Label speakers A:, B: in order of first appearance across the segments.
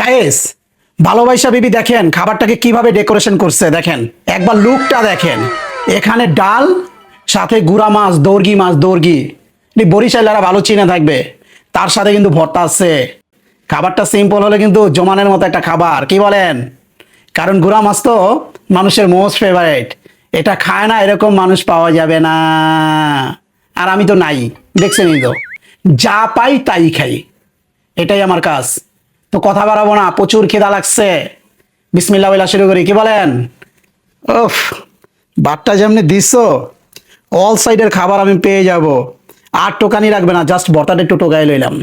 A: Guys ভালোবাসা বিবি দেখেন, খাবারটাকে কীভাবে ডেকোরেশন করছে দেখেন। একবার লুকটা দেখেন। এখানে ডাল, সাথে গুড়া মাছ, দর্গি মাছ, দর্গি। বরিশালেরা ভালো চিনে থাকবে, তার সাথে কিন্তু ভর্তা আছে। খাবারটা সিম্পল হলে কিন্তু জমানের মতো একটা খাবার, কি বলেন? কারণ গুড়া মাছ তো মানুষের মোস্ট ফেভারিট এটা খায় না, এরকম মানুষ পাওয়া যাবে না। আর আমি তো নাই, দেখছেনই তো। যা পাই তাই খাই। এটাই আমার কাজ। তো কথা বাড়াবো না, প্রচুর খিদা লাগছে। বিসমিল্লা বইলা শুরু করি, কি বলেন? ওফ বাটটা যেমনি দিস অল সাইডের খাবার আমি পেয়ে যাব। আর টোকানি রাখবে না জাস্ট বর্তাটা একটু টোকাই লইলাম।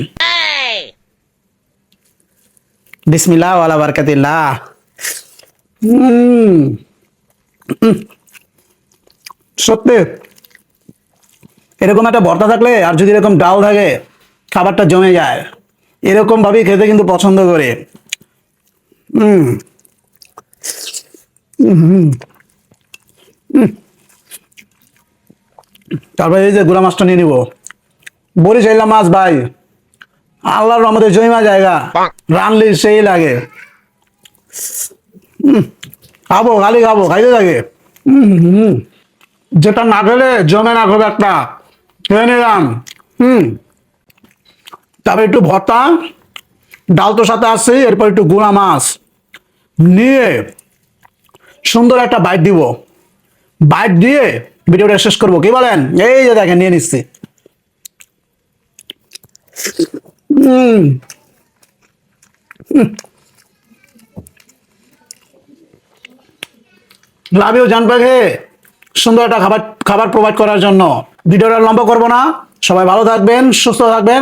A: বিসমিল্লাহ ওয়ালা বারকাতিল্লাহ। হুম সত্যি, এরকম একটা ভর্তা থাকলে আর যদি এরকম ডাল থাকে, খাবারটা জমে যায়। এরকম ভাবেই খেতে কিন্তু পছন্দ করে। তারপরে এই যে গুড়া মাছটা নিয়ে নিব। বলি চাইলাম মাছ ভাই। আল্লাহর আমাদের জমিমা জায়গা। রানলি সেই লাগে। খাব, খালি খাব, খাইতে থাকে। যেটা না খেলে জমে না খুব একটা। খেয়ে নিলাম। হুম। তারপর একটু ভর্তা, ডাল তো সাথে আছে, এরপর একটু গুঁড়া মাছ। নিয়ে সুন্দর একটা বাইট দিব। বাইট দিয়ে ভিডিওটা শেষ করব। কি বলেন? এই যে দেখেন, নিয়ে নিচ্ছি। হুম লাভ ইউ জান পাখে সুন্দর একটা খাবার খাবার প্রোভাইড করার জন্য। ভিডিওটা লম্বা করব না। সবাই ভালো থাকবেন, সুস্থ থাকবেন।